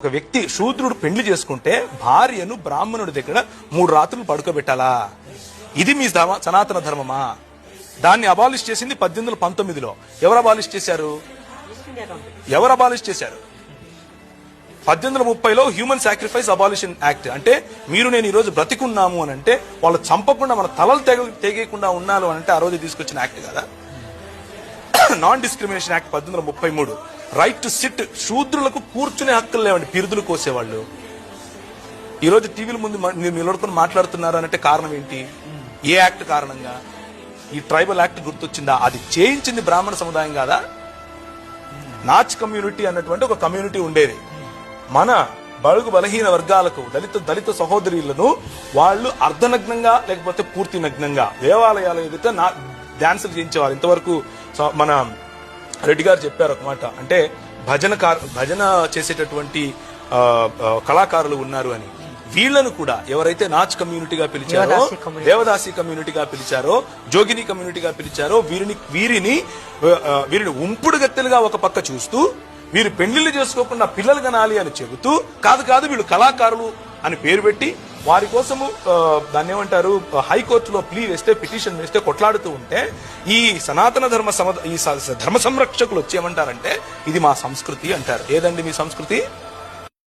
ఒక వ్యక్తి శూద్రుడు పెండ్లి చేసుకుంటే భార్యను బ్రాహ్మణుడి దగ్గర మూడు రాత్రులు పడుకోబెట్టాలా? ఇది మీ సనాతన ధర్మమా? దాన్ని అబాలిష్ చేసింది పద్దెనిమిది వందల పంతొమ్మిదిలో. ఎవరు అబాలిష్ చేశారు? ఎవరు అబాలిష్ చేశారు? పద్దెనిమిది వందల ముప్పైలో హ్యూమన్ సాక్రిఫైస్ అబాలిషన్ యాక్ట్. అంటే మీరు నేను ఈ రోజు బ్రతికున్నాము అని అంటే వాళ్ళు చంపకుండా మన తలలు తెగ తెగేయకుండా ఉన్నాను అని అంటే ఆ రోజు తీసుకొచ్చిన యాక్ట్ కదా? నాన్ డిస్క్రిమినేషన్ యాక్ట్ పద్దెనిమిది ముప్పై మూడు. రైట్ టు సిట్ శూద్రులకు కూర్చునే హక్కులు లేవండి పిరుదులు కోసేవాళ్ళు. ఈ రోజు టీవీల ముందు మీరు నిలబడుకుని మాట్లాడుతున్నారు అంటే కారణం ఏంటి? ఏ యాక్ట్ కారణంగా? ఈ ట్రైబల్ యాక్ట్ గుర్తొచ్చిందా? అది చేయించింది బ్రాహ్మణ సముదాయం కాదా? నాచ్ కమ్యూనిటీ అన్నటువంటి ఒక కమ్యూనిటీ ఉండేది. మన బడుగు బలహీన వర్గాలకు దళిత దళిత సహోదరులను వాళ్ళు అర్ధనగ్నంగా లేకపోతే పూర్తి నగ్నంగా దేవాలయాల ఎదుట నా డాన్సులు చేయించేవారు. ఇంతవరకు మన రెడ్డి గారు చెప్పారు ఒక మాట. అంటే భజన భజన చేసేటటువంటి కళాకారులు ఉన్నారు అని. వీళ్ళను కూడా ఎవరైతే నాచ్ కమ్యూనిటీగా పిలిచారో దేవదాసి కమ్యూనిటీగా పిలిచారో జోగిని కమ్యూనిటీగా పిలిచారో వీరిని వీరిని వీరిని ఉంపుడు గత్తెలుగా ఒక పక్క చూస్తూ వీరు పెళ్ళిళ్ళు చేసుకోకుండా పిల్లలు కనాలి అని చెబుతూ కాదు కాదు వీళ్ళు కళాకారులు అని పేరు పెట్టి వారి కోసము ఆ, దాన్ని ఏమంటారు హైకోర్టులో ప్లీ వేస్తే పిటిషన్ వేస్తే కొట్లాడుతూ ఉంటే ఈ సనాతన ధర్మ సమ ఈ ధర్మ సంరక్షకులు వచ్చేమంటారంటే ఇది మా సంస్కృతి అంటారు. ఏదండి మీ సంస్కృతి?